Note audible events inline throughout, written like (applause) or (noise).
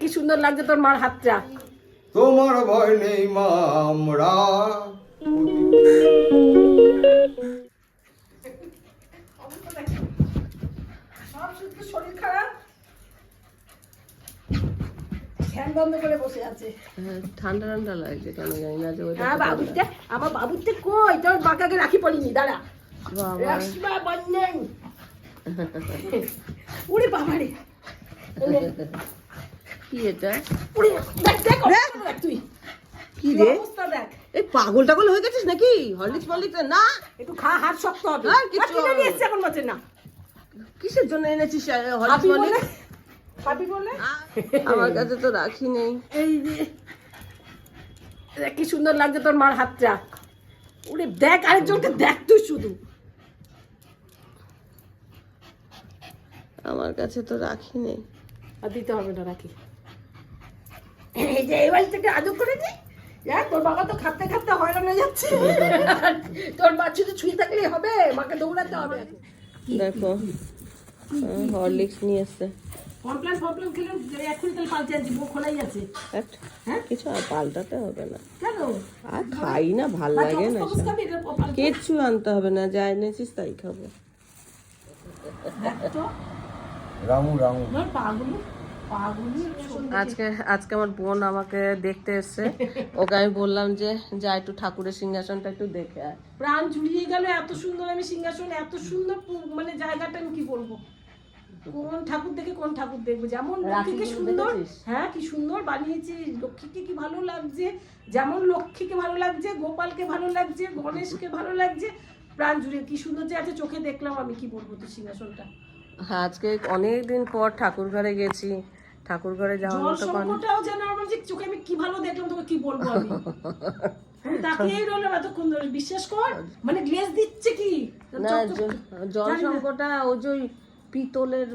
কি সুন্দর লাগছে তোর মার হাতটা। তোমার ভয় নেই মা আমরা। শরীর খারাপ। ফ্যান বন্ধ করে বসে আছে। হ্যাঁ, ঠান্ডা ঠান্ডা লাগছে কেন জানি না যে ওইটা বাবুরটা আমার বাবুরটা কই? তোর বাঁকাকে রাখি পড়িনি দাঁড়া। রাসমা বন্যেন উড়ে বাবারে। কি এটা? কি রে? এই পাগল টাগল হয়ে গেছিস নাকি? হরলিক্স ফরলিক্স না। একটু খা হাত শক্ত হবে। আর কিছু না। এসছে এখন বলছে না। কিসের জন্য এনেছিস হরলিক্স ফরলিক্স? হাবি বলে? আমার কাছে তো রাখি নেই। এই যে কি সুন্দর লাগছে তোর মার হাতটা। উড়ে দেখ আরেকজনকে দেখ তুই শুধু। আমার কাছে তো রাখি নেই। আর দিতে হবে না রাখি। এই যে এই বাড়ি থেকে আদর করে নে। দেখ তোর বাবা তো খাটতে খাটতে হয়রান হয়ে যাচ্ছে। তোর ছুঁয়ে থাকলেই হবে মাকে দৌড়াতে হবে। দেখো হরলিক্স নিয়ে এসছে। কমপ্লেন ফমপ্লেন খেলে এখন তাহলে পাল্টে আছে বউ খোলাই আছে। হ্যাঁ? কিছু আর পাল্টাতে হবে না। কেন? আর খাই না ভালো লাগে না কিচ্ছু আনতে হবে না যা এনেছিস তাই খাব। রামু রামু। পাগুলো। আজকে আজকে আমার বোন আমাকে দেখতে এসছে। ওকে আমি বললাম যে যা একটু ঠাকুরের সিংহাসনটা একটু দেখে আয়। প্রাণ জুড়িয়ে গেল এত সুন্দর আমি সিংহাসন এত সুন্দর মানে জায়গাটা আমি কি বলব? কোন ঠাকুর দেখে কোন ঠাকুর দেখব? যেমন লক্ষ্মীকে সুন্দর হ্যাঁ কি সুন্দর বানিয়েছে। লক্ষ্মীকে কি ভালো লাগছে? যেমন লক্ষ্মীকে ভালো লাগছে গোপালকে ভালো লাগছে গণেশকে ভালো লাগছে। প্রাণ জুড়ে কি সুন্দর যে আছে চোখে দেখলাম আমি কি বলব তো সিংহাসনটা। হ্যাঁ আজকে অনেক দিন পর ঠাকুর ঘরে গেছি। ঠাকুর ঘরে যাওয়ার মতো সম্পটাও যেন আমার যে চোখে আমি কি ভালো দেখলাম তোকে কি বলব আমি? আমি তাকিয়েই রইলাম এতক্ষণ ধরে। বিশ্বাস কর মানে গ্লেজ দিচ্ছে কি? না জল জানি ওই যে পিতলের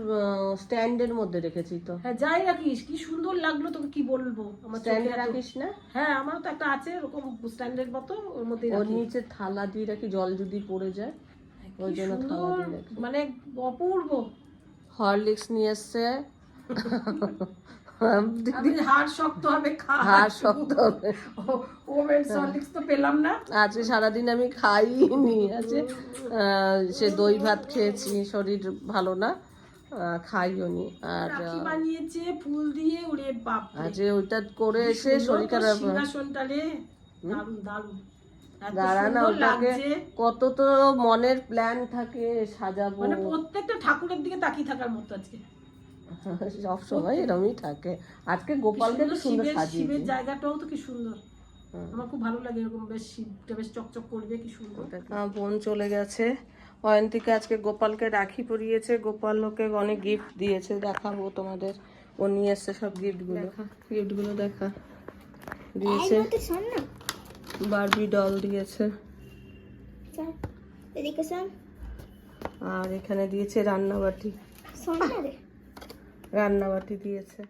স্ট্যান্ডের মধ্যে রেখেছি তো। হ্যাঁ যাই রাখিস কি সুন্দর লাগল তোকে কি বলব? আমার স্ট্যান্ডে রাখিস না? হ্যাঁ আমারও তো একটা আছে এরকম স্ট্যান্ডার্ড মতো ওর মধ্যে ওর নিচে থালা দিয়ে রাখি জল যদি পড়ে যায় ওই জন্য থালা দিয়ে রাখি। মানে অপূর্ব। হরলিক্স নিয়ে এসছে হাড় শক্ত হবে হাড় শক্ত হবে। ওভেন সলিক্স তো পেলাম না। আজকে সারাদিন আমি খাইনি। আছে সে দই ভাত খেয়েছি শরীর ভালো না আহ, খাইও নি। আর বানিয়েছে ফুল দিয়ে উড়ে বাপ আজ ওইটা করে এসে শরীর খারাপ সিংহাসনটা রে। ওটাকে কত তো মনের প্ল্যান থাকে সাজাবো। মানে প্রত্যেকটা ঠাকুরের দিকে তাকিয়ে থাকার মতো আজকে। (laughs) সব সময় এরমই থাকে। আজকে গোপালকে তো সুন্দর শিবের শিবের জায়গাটাও তো কি সুন্দর। আমার খুব ভালো লাগে এরকম বেশ শিবটা বেশ চকচক করবে কি সুন্দর। বোন চলে গেছে। অয়ন্তিকে আজকে গোপালকে রাখি পরিয়েছে। গোপাল ওকে অনেক গিফট দিয়েছে। দেখাবো তোমাদের। ও নিয়ে এসছে সব গিফটগুলো গিফটগুলো দেখা দিয়েছে। বারবি ডল দিয়েছে। আর এখানে দিয়েছে রান্নাবাটি। শোন না রে। রান্নাবাটি দিয়েছে।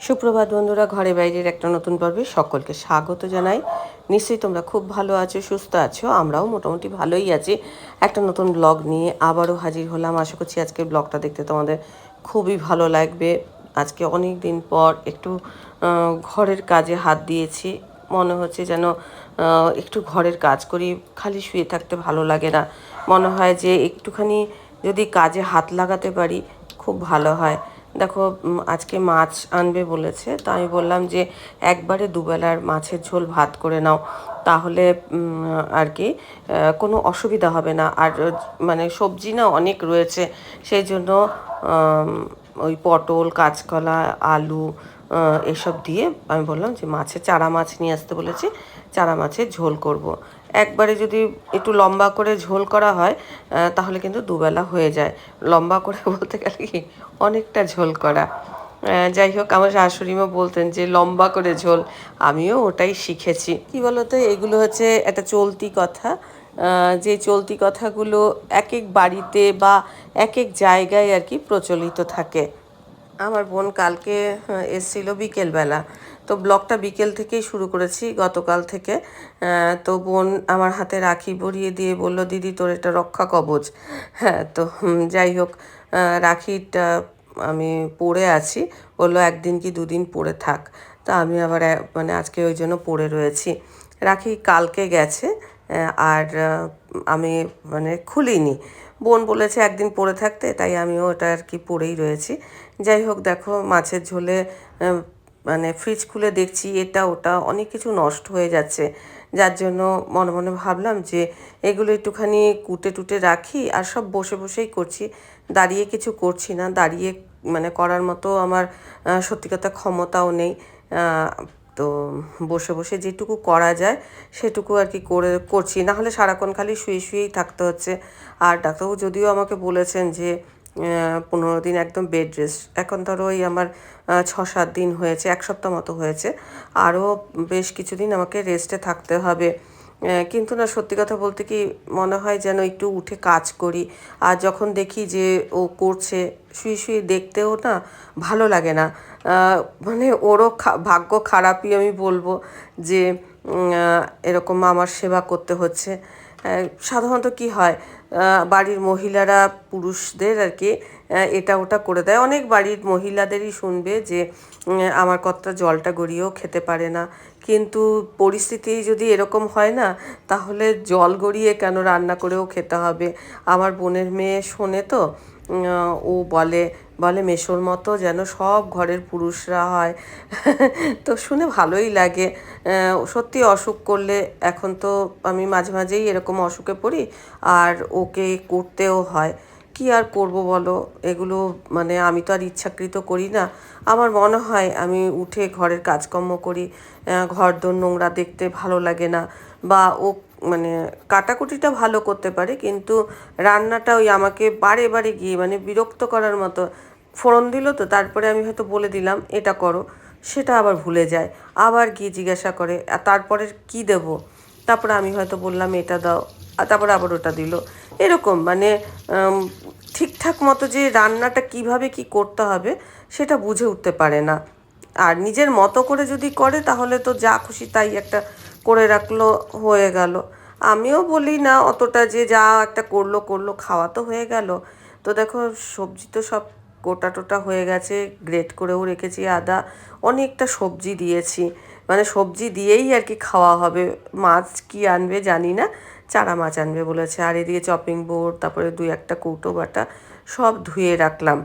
সুপ্রভাত বন্ধুরা, ঘরে বাইরের একটা নতুন পর্বে সকলকে স্বাগত জানাই। নিশ্চয়ই তোমরা খুব ভালো আছো, সুস্থ আছো, আমরাও মোটামুটি ভালোই আছি। একটা নতুন ব্লগ নিয়ে আবারও হাজির হলাম। আশা করছি আজকে ব্লগটা দেখতে তোমাদের খুবই ভালো লাগবে। আজকে অনেক দিন পর একটু ঘরের কাজে হাত দিয়েছি। মনে হচ্ছে যেন একটু ঘরের কাজ করি, খালি শুয়ে থাকতে ভালো লাগে না। মনে হয় যে একটুখানি যদি কাজে হাত লাগাতে পারি, খুব ভালো হয়। দেখো আজকে মাছ আনবে বলেছে, তো আমি বললাম যে একবারে দুবেলার মাছের ঝোল ভাত করে নাও। তাহলে আর কি কোনো অসুবিধা হবে না। আর মানে সবজি না অনেক রয়েছে, সেই জন্য ওই পটল, কাঁচকলা, আলু এসব দিয়ে আমি বললাম যে মাছের চারা মাছ নিয়ে আসতে বলেছি, চারা মাছের ঝোল করব। একবারে যদি একটু লম্বা করে ঝোল করা হয় তাহলে কিন্তু দুবেলা হয়ে যায়। লম্বা করে (laughs) বলতে গেলে কি? অনেকটা ঝোল করা। যাই হোক আমার শাশুড়িমা বলতেন যে লম্বা করে ঝোল। আমিও ওটাই শিখেছি। কি বলতো এগুলো হচ্ছে একটা চলতি কথা। যে চলতি কথাগুলো এক এক বাড়িতে বা এক এক জায়গায় আর কি প্রচলিত থাকে। আমার বোন কালকে আহ, এসেছিল বিকেলবেলা। তো ব্লগটা বিকেল থেকেই শুরু করেছি, গতকাল থেকে। তো বোন আমার হাতে রাখি পরিয়ে দিয়ে বলল, দিদি, তোর এটা রক্ষা কবচ। হ্যাঁ তো যাই হোক রাখিটা আমি পড়ে আছি। বলল, একদিন কি দুদিন পড়ে থাক। তা আমি আবার মানে আজকে ওই জন্য পড়ে রয়েছি। রাখি কালকে গেছে আর আমি মানে খুলিনি। বোন বলেছে, একদিন পড়ে থাকতে। তাই আমিও ওটা আর কি পড়েই রয়েছি। যাই হোক, দেখো, মাছের ঝোলে মানে ফ্রিজ খুলে দেখছি, এটা, ওটা, অনেক কিছু নষ্ট হয়ে যাচ্ছে। যার জন্য মনে মনে ভাবলাম যে, এগুলো একটুখানি কুটে টুটে রাখি আর সব বসে বসেই করছি। দাঁড়িয়ে কিছু করছি না, দাঁড়িয়ে মানে করার মতো আমার সত্যি কথা ক্ষমতাও নেই। তো বসে বসে যেটুকু করা যায়, সেটুকু আর কি করে করছি। না হলে সারাক্ষণ খালি শুয়ে শুয়েই থাকতে হচ্ছে। আর ডাক্তারবাবু যদিও আমাকে বলেছেন যে পনেরো দিন একদম বেড রেস্ট এখন ধরো ওই আমার ছ সাত দিন হয়েছে, এক সপ্তাহ মতো হয়েছে। আরও বেশ কিছুদিন আমাকে রেস্টে থাকতে হবে। কিন্তু না, সত্যি কথা বলতে কি মনে হয় যেন একটু উঠে কাজ করি। আর যখন দেখি যে ও করছে, শুয়ে শুয়ে দেখতেও না ভালো লাগে না। মানে ওরও ভাগ্য খারাপই আমি বলব যে এরকম আমার সেবা করতে হচ্ছে। সাধারণত কি হয় বাড়ির মহিলারা, পুরুষদের আর কি এটা ওটা করে দেয়। অনেক বাড়ির মহিলাদেরই শুনবে যে আমার কর্তা জলটা গড়িয়েও খেতে পারে না। কিন্তু পরিস্থিতি যদি এরকম হয় না, তাহলে জল গড়িয়ে কেন রান্না করেও খেতে হবে? আমার বোনের মেয়ে শোনে তো ও বলে বলে মেশোর মতো যেন সব ঘরের পুরুষরা হয়। তো শুনে ভালোই লাগে। সত্যি অসুখ করলে এখন তো আমি মাঝে মাঝেই এরকম অসুখে পড়ি আর ওকে করতেও হয়। কি আর করব বলো? এগুলো মানে আমি তো আর ইচ্ছাকৃত করি না। আমার মনে হয় আমি উঠে ঘরের কাজকর্ম করি। ঘর দোর নোংরা দেখতে ভালো লাগে না। বা ও মানে কাটাকুটিটা ভালো করতে পারে, কিন্তু রান্নাটা ওই আমাকে বারে বারে গিয়ে মানে বিরক্ত করার মতো ফোড়ন দিল তো, তারপরে আমি হয়তো বলে দিলাম, এটা করো। সেটা আবার ভুলে যায়, আবার গিয়ে জিজ্ঞাসা করে, আর তারপরে কি দেব? তারপরে আমি হয়তো বললাম, এটা দাও। আর তারপরে আবার ওটা দিল। এরকম মানে ঠিকঠাক মতো যে রান্নাটা কীভাবে কি করতে হবে সেটা বুঝে উঠতে পারে না। আর নিজের মতো করে যদি করে, তাহলে তো যা খুশি তাই একটা করে রাখল, হয়ে গেল। আমিও বলি, না, অতটা যে যা একটা করল করল, খাওয়া তো হয়ে গেল। তো দেখো, সবজি তো সব গোটা টোটা হয়ে গেছে, গ্রেট করেও রেখেছি আদা। অনেকটা সবজি দিয়েছি। মানে সবজি দিয়েই আর কি খাওয়া হবে। মাছ কি আনবে জানি না, চারা মাছ আনবে বলেছে। আর এদিকে চপিং বোর্ড, তারপরে দুই একটা কৌটো বাটা সব ধুয়ে রাখলাম।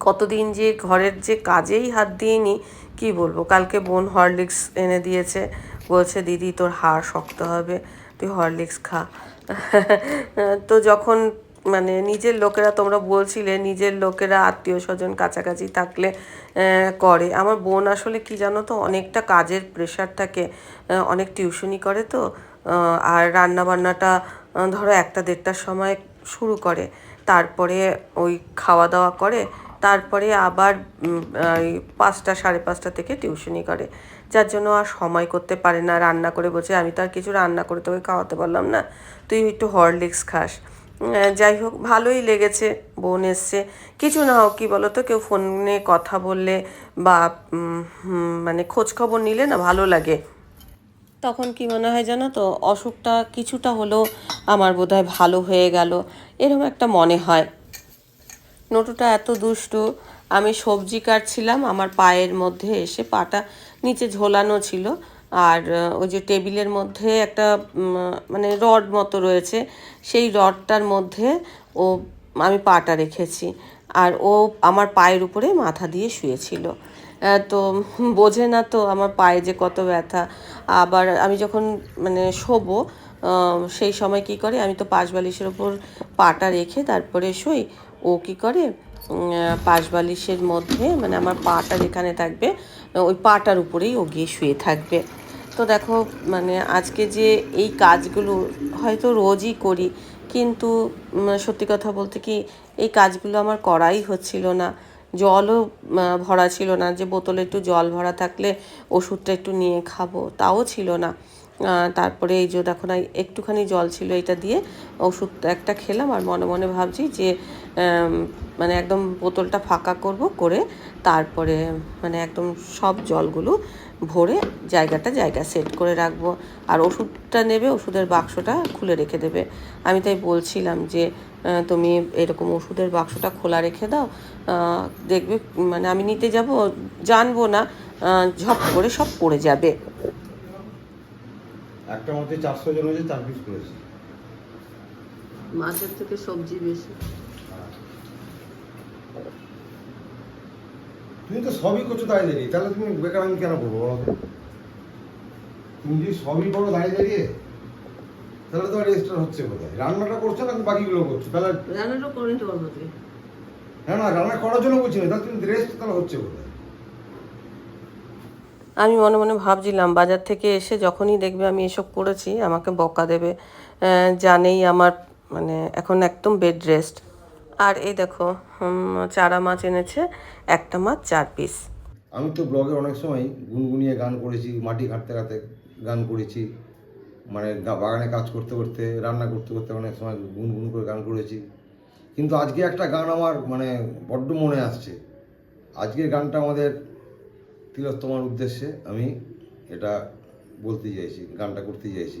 কতদিন যে ঘরের যে কাজেই হাত দিইনি, কি বলব? কালকে বোন হরলিক্স এনে দিয়েছে। বলছে, দিদি, তোর হাড় শক্ত হবে, তুই হরলিক্স খা। (laughs) তো যখন মানে নিজের লোকেরা, তোমরা বলছিলে, নিজের লোকেরা আত্মীয় স্বজন কাছাকাছি থাকলে করে। আমার বোন আসলে কি জানো তো, অনেকটা কাজের প্রেশার থাকে। অনেক টিউশনি করে তো আর রান্না বান্নাটা ধরো একটা দেড়টার সময় শুরু করে। তারপরে ওই খাওয়া দাওয়া করে তারপরে আবার পাঁচটা, সাড়ে পাঁচটা থেকে টিউশনি করে। যার জন্য আর সময় করতে পারে না। রান্না করে বলছে, আমি তো আর কিছু রান্না করে তোকে খাওয়াতে পারলাম না। তুই একটু হরলিক্স খাস। যাই হোক, ভালোই লেগেছে। বোন এসছে। কিছু না হোক, কী বলো তো কেউ ফোনে কথা বললে বা মানে খোঁজ খবর নিলে না ভালো লাগে। তখন কি মনে হয় জানো তো, অসুখটা কিছুটা হলেও আমার বোধহয় ভালো হয়ে গেল। এরকম একটা মনে হয়। নটুটা এত দুষ্টু। আমি সবজি কাটছিলাম, আমার পায়ের মধ্যে এসে পাটা নিচে ঝোলানো ছিল। আর ওই যে টেবিলের মধ্যে একটা মানে রড মতো রয়েছে, সেই রডটার মধ্যে ও, আমি পাটা রেখেছি। আর ও আমার পায়ের উপরে মাথা দিয়ে শুয়েছিল। তো বোঝে না তো আমার পায়ে যে কত ব্যথা। আবার আমি যখন মানে শোবো সেই সময় কি করে, আমি তো পাশ বালিশের ওপর পাটা রেখে তারপরে শুই। ও কি করে? পাশ বালিশের মধ্যে মানে আমার পাটা যেখানে থাকবে ওই পাটার উপরেই ও গিয়ে শুয়ে থাকবে। তো দেখো মানে আজকে যে এই কাজগুলো হয়তো রোজই করি, কিন্তু সত্যি কথা বলতে কি, এই কাজগুলো আমার করাই হচ্ছিল না। জলও ভরা ছিল না। যে বোতলে একটু জল ভরা থাকলে ওষুধটা একটু নিয়ে খাব, তাও ছিল না। তারপরে এই যে দেখো না, একটুখানি জল ছিল এটা দিয়ে ওষুধ একটা খেলাম, আর মনে মনে ভাবছি যে মানে একদম বোতলটা ফাঁকা করব করে তারপরে মানে একদম সব জলগুলো ভরে জায়গাটা জায়গা সেট করে রাখব। আর ওষুধটা নেবে ওষুধের বাক্সটা খুলে রেখে দেবে। আমি তাই বলছিলাম যে তুমি এরকম ওষুধের বাক্সটা খোলা রেখে দাও। দেখবে মানে আমি নিতে যাব জানব না ঝপ করে সব পড়ে যাবে। একটা মধ্যে চারশো জন হয়েছে চার পিস করেছি। মাছের থেকে সবজি বেশি। তুমি তো সবই করছ দাঁড়িয়ে দাঁড়িয়ে। তাহলে তুমি বেকার আমি কেন করব বলো তো? তুমি যদি সবই করো দাঁড়িয়ে দাঁড়িয়ে তাহলে তোমার রেজিস্টার হচ্ছে কোথায়? রান্নাটা করছ না বাকিগুলো করছ? তাহলে রান্নাটা করে নিতে পারব তুই হ্যাঁ না রান্না করার জন্য বলছি না তাহলে তুমি রেস্ট তাহলে হচ্ছে কোথায়? আমি মনে মনে ভাবছিলাম বাজার থেকে এসে যখনই দেখবে আমি এসব করেছি আমাকে বকা দেবে। আহ, জানেই আমার মানে এখন একদম বেড রেস্ট আর এই দেখো চারা মাছ এনেছে, একটা মাছ চার পিস আমি তো ব্লগে অনেক সময় গুনগুনিয়ে গান করেছি, মাটি কাটতে কাটতে গান করেছি মানে বাগানে কাজ করতে করতে, রান্না করতে করতে অনেক সময় গুনগুন করে গান করেছি। কিন্তু আজকে একটা গান আমার মানে বড্ড মনে আসছে। আজকের গানটা আমাদের তিলোত্তমার উদ্দেশ্যে আমি এটা বলতে চাইছি, গানটা করতে চাইছি।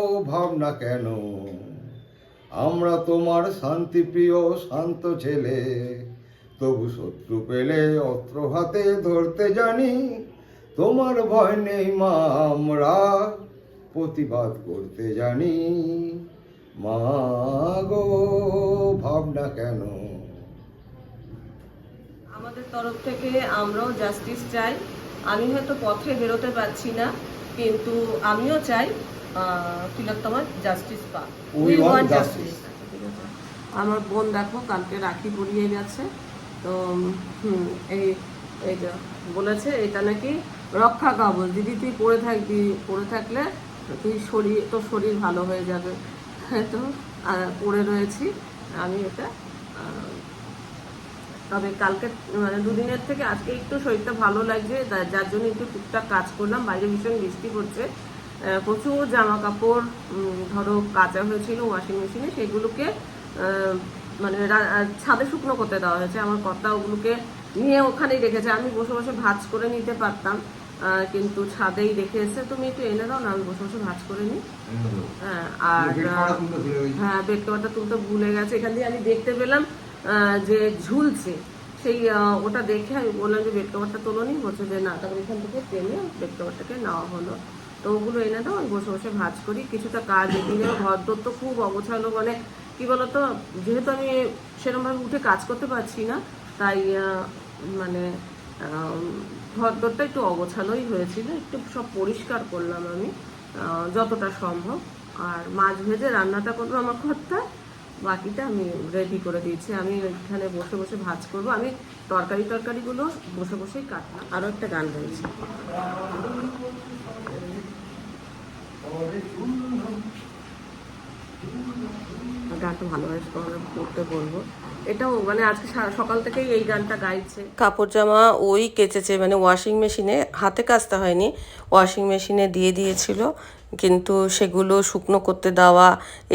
ভাবনা কেন? আমরা তোমার শান্তিপ্রিয়, শান্ত ছেলে। তবু শত্রু পেলে অস্ত্র হাতে ধরতে জানি। তোমার ভয় নেই মা, আমরা প্রতিবাদ করতে জানি। মা গো, ভাবনা কেন? আমাদের তরফ থেকে আমরাও জাস্টিস চাই। আমি হয়তো পথে বেরোতে পারছি না, কিন্তু আমিও চাই তিলোত্তমার জাস্টিস পা justice. আমার বোন দেখো কালকে রাখি পরিয়ে গেছে। তো এই এই বলেছে এটা নাকি রক্ষা কবচ। দিদি তুই পরে থাকবি পরে থাকলে তুই শরীর তোর শরীর ভালো হয়ে যাবে। তো পরে রয়েছি। আমি এটা তবে কালকে মানে দুদিনের থেকে আজকে একটু শরীরটা ভালো লাগছে যার জন্য একটু টুকটাক কাজ করলাম। বাইরে ভীষণ বৃষ্টি পড়ছে। প্রচুর জামা কাপড় ধরো কাচা হয়েছিল ওয়াশিং মেশিনে সেগুলোকে মানে ছাদে শুকনো করতে দেওয়া হয়েছে। আমার কর্তা ওগুলোকে নিয়ে ওখানেই রেখেছে। আমি বসে বসে ভাজ করে নিতে পারতাম কিন্তু ছাদেই রেখে এসে তুমি একটু এনে দাও না আমি বসে বসে ভাজ করে নিই হ্যাঁ আর হ্যাঁ বেড কভারটা তুলতে ভুলে গেছে। এখান দিয়ে আমি দেখতে পেলাম যে ঝুলছে সেই ওটা দেখে আমি বললাম যে বেড কভারটা তোলো নি। বলছে যে না তারপর এখান থেকে টেনে বেড কভারটাকে নেওয়া হলো। তো ওগুলো এনে দাও, আমি বসে বসে ভাজ করি। কিছুটা কাজ এদিকে ঘর দোর তো খুব অগোছালো মানে কি বলতো, যেহেতু আমি সেরকমভাবে উঠে কাজ করতে পারছি না, তাই মানে ঘর দোরটা একটু অগোছালোই হয়েছিল। একটু সব পরিষ্কার করলাম আমি যতটা সম্ভব। আর মাছ ভেজে রান্নাটা করব আমার কর্তা বাকিটা আমি রেডি করে দিয়েছি। আমি এখানে বসে বসে ভাজ করব। আমি তরকারি তরকারিগুলো বসে বসেই কাটলাম। আরও একটা গান গাইছি। গানটা ভালোভাবে করতে বলব। এটাও মানে আজকে সকাল থেকেই এই গানটা গাইছে। কাপড় জামা ওই কেচেছে মানে ওয়াশিং মেশিনে হাতে কাচতে হয়নি ওয়াশিং মেশিনে দিয়ে দিয়েছিল। কিন্তু সেগুলো শুকনো করতে দেওয়া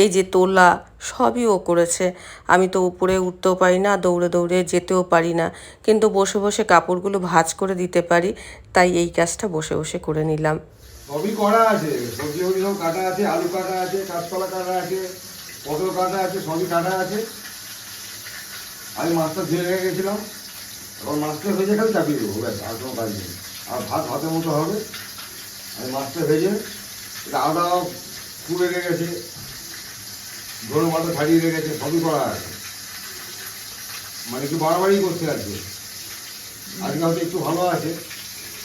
এই যে তোলা সবই ও করেছে। আমি তো উপরে উঠতেও পারি না দৌড়ে দৌড়ে যেতেও পারি না। কিন্তু বসে বসে কাপড়গুলো ভাঁজ করে দিতে পারি তাই এই কাজটা বসে বসে করে নিলাম। সবই করা আছে সবজি ফবজি সব কাটা আছে, আলু কাটা আছে, কাঁচকলা কাটা আছে, পটল কাটা আছে, সবই কাটা আছে। আমি মাছটা ধুয়ে রেখে গেছিলাম এবার মাছটা ভেজে খালি চাপিয়ে দেবো, ব্যাস, আর কোনো কাজ নেই। আর ভাত ভাতের মতো হবে। আমি মাছটা ভেজে, এটা আদা পুড়ে রেখেছে ধরো মাথা ছাড়িয়ে রেখেছে, সবই করা আছে। মানে একটু বাড়াবাড়ি করছে আজকে। আজকে হয়তো একটু ভালো আছে।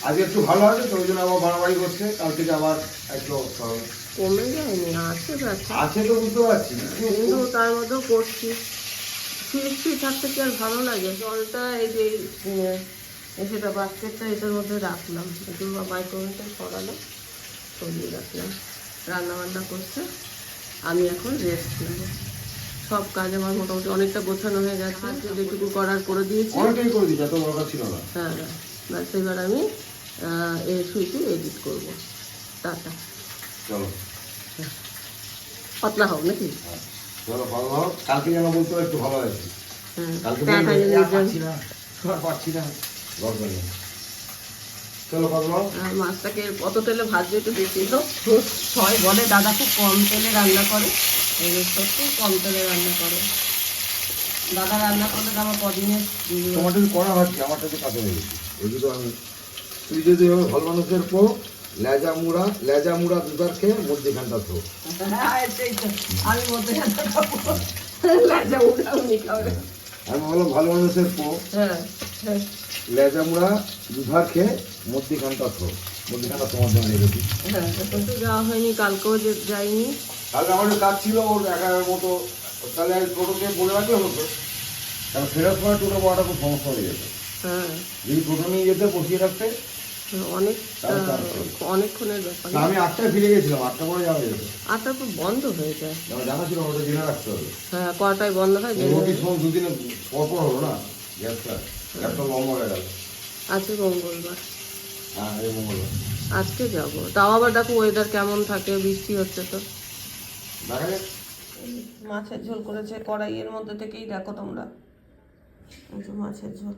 আজকে একটু ভালো আছে তো ওই জন্য আবার বাড়াবাড়ি করছে। কাল থেকে আবার একটু কমে যায়নি আছে আছে তো বুঝতে পারছি কিন্তু তার মধ্যেও করছি। শুয়ে থাকতে কি আর ভালো লাগে। জলটা এই যে সেটা বাস্কেটটা এটার মধ্যে রাখলাম। একটু মাইক্রোওয়েভে সরালাম সরিয়ে রাখলাম। রান্না বান্না করছে। আমি এখন রেস্ট নেব সব কাজ আমার মোটামুটি অনেকটা গোছানো হয়ে গেছে। যেটুকু করার করে দিয়েছি। অনেকটাই করে দিচ্ছি এত দরকার ছিল না। হ্যাঁ। ব্যাস এবার আমি আহ, এই সুইটি এডিট করব। টাটা। চলো। পাতলা হোক নাকি? হ্যাঁ, চলো ভালো হোক। কালকে যেন বলতে একটু ভালো আছে হ্যাঁ কালকে টাটা বলবে, যদি "আর যাই। পারছি না। আর না। চলো পাতলা মাছটাকে কত তেলে ভাজবে একটু বেশি হোক সবাই বলে দাদা খুব কম তেলে রান্না করে। এই যে কম তেলে রান্না করে। দাদা রান্না করলে তো আমার কদিনে উম, করা হচ্ছে আমারটা তো কাছে হয়ে গেছে। এগুলো আমি তুই যদি ভালো মানুষের পো লেজা মুড়া লেজা মুড়া দুধার খেয়ে মধ্যেখানটা তো হ্যাঁ, তো। আমি বললাম ভালো মানুষের পো। হ্যাঁ হ্যাঁ। লেজা মুড়া দুধার খেয়ে মধ্যেখানটা তো মধ্যেখানটা তোমার জন্য রেখেছি হ্যাঁ তো যাওয়া হয়নি কালকেও যে যাইনি। তাহলে আমার কাজ ছিল ওর এগারোর মতো। তাহলে টোটোকে বলে রাখলে হতো। কারণ ফেরার সময় টোটো পাওয়াটা খুব সমস্যা হয়ে যেত। হ্যাঁ। যদি নিয়ে যেতে বসিয়ে রাখতে অনেক অনেকক্ষণের ব্যাপার। আমি আটটায় ফিরে গেছিলাম আটটা পরে যাওয়া যেত আটটা তো বন্ধ হয়ে যায়। জানা ছিল ওটা জেনে রাখতে হবে। হ্যাঁ কটায় বন্ধ হয় জেনে নোটিশ ফোন পর পর হলো না? গ্যাসটা গ্যাসটা লম্বা হয়ে গেল। আজকে মঙ্গলবার। হ্যাঁ এই মঙ্গলবার। আজকে যাব। তাও আবার দেখো ওয়েদার কেমন থাকে বৃষ্টি হচ্ছে তো। মাছের ঝোল করেছে কড়াইয়ের মধ্যে থেকেই দেখো তোমরা। এই মাছের ঝোল।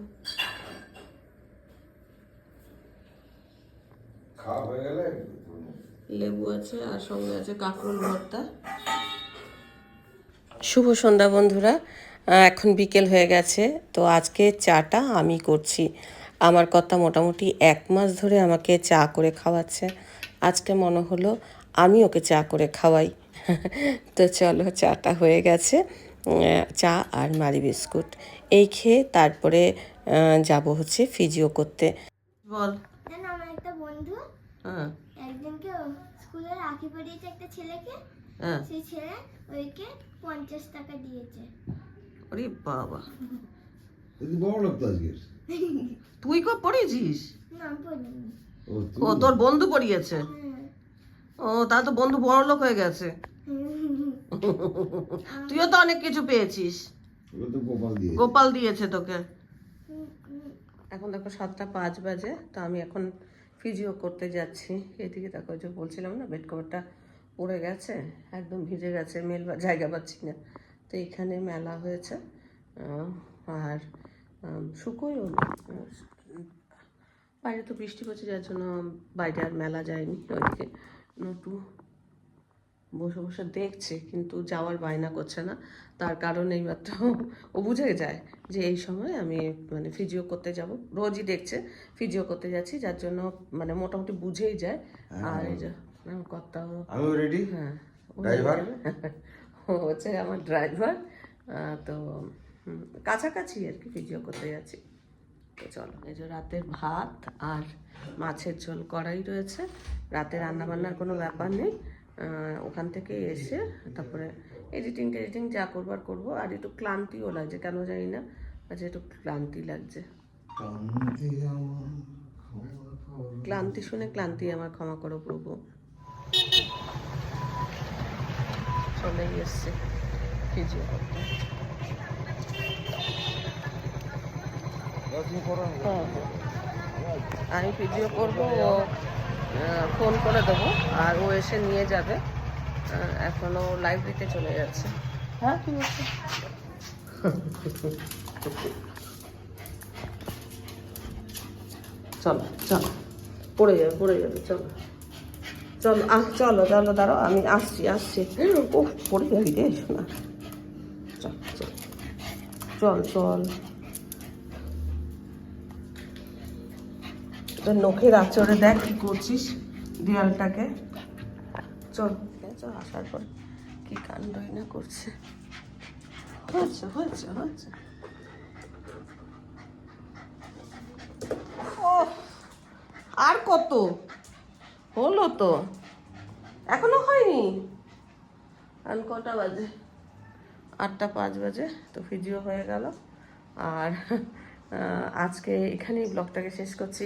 খাওয়া হয়ে গেলে লেবু আছে আর সঙ্গে আছে কাঁকরোল ভর্তা। শুভ সন্ধ্যা বন্ধুরা এখন বিকেল হয়ে গেছে তো আজকে চাটা আমি করছি। আমার কথা মোটামুটি এক মাস ধরে আমাকে চা করে খাওয়াচ্ছে। আজকে মনে হলো আমি ওকে চা করে খাওয়াই। (laughs) তো চলো চাটা হয়ে গেছে চা আর মারি বিস্কুট। এই খেয়ে তারপরে যাব হচ্ছে ফিজিও করতে। বল। বন্ধু হ্যাঁ। একদিনকে ও- স্কুলে রাখি পরিয়েছে একটা ছেলেকে হ্যাঁ। সেই ছেলে ওইকে পঞ্চাশ টাকা দিয়েছে। ওরে বাবা। যদি বড় লোক তো আজকে তুই কো পড়েছিস? না পড়িনি। ও তোর বন্ধু পড়িয়েছে? হ্যাঁ। ও তা তো বন্ধু বড় লোক হয়ে গেছে। তুইও তো অনেক কিছু পেয়েছিস। গোপাল দিয়েছে। তোকে। এখন দেখো সাতটা পাঁচ বাজে তো আমি এখন ফিজিও করতে যাচ্ছি। এদিকে দেখো যে বলছিলাম না বেড কভারটা পড়ে গেছে, একদম ভিজে গেছে, মেল জায়গা পাচ্ছি না। তো এখানে মেলা হয়েছে। আর শুকোয়ও বাইরে তো বৃষ্টি পড়ছে, যার জন্য বাইরে আর মেলা যায়নি। ওইদিকে নটু বসে বসে দেখছে কিন্তু যাওয়ার বায়না করছে না। তার কারণ এইমাত্র ও বুঝে যায় যে এই সময় আমি মানে ফিজিও করতে যাব। রোজই দেখছে ফিজিও করতে যাচ্ছি যার জন্য মানে মোটামুটি বুঝেই যায়। আর এই যে আমার কর্তাও রেডি হ্যাঁ ও ড্রাইভার ও হচ্ছে আমার ড্রাইভার তো কাছাকাছি আর কি ফিজিও করতে যাচ্ছি। তো চলো এই যে রাতের ভাত আর মাছের ঝোল করাই রয়েছে। রাতে রান্না বান্নার কোনো ব্যাপার নেই। ওখান থেকে এসে তারপরে এডিটিং টেডিটিং যা করবার করব। আর একটু ক্লান্তিও লাগছে কেন জানি না আচ্ছা একটু ক্লান্তি লাগছে। ক্লান্তি শুনে ক্লান্তি আমার ক্ষমা করো প্রভু। চলে এসছে হ্যাঁ। আমি ভিডিও করব ফোন করে দেবো। আর ও এসে নিয়ে যাবে। আহ, এখনও লাইব্রেরিতে চলে যাচ্ছে। হ্যাঁ কি বলছো চলো চলো। পড়ে যাবে পড়ে যাবে চলো। চলো আহ চলো চলো দাঁড়াও আমি আসছি আসছি। ও পড়ে যাবি রে শোনা চল চল। চল চল। তোর নখের আচরে দেখ কি করছিস দেয়ালটাকে। চল। চল আসার পর কি কাণ্ডই না করছে। হয়েছে হয়েছে হয়েছে। আর কত? হলো তো। এখনও হয়নি? আর কটা বাজে? আটটা পাঁচ বাজে, তো ফিজিও হয়ে গেল। আর আজকে এখানেই ব্লগটাকে শেষ করছি।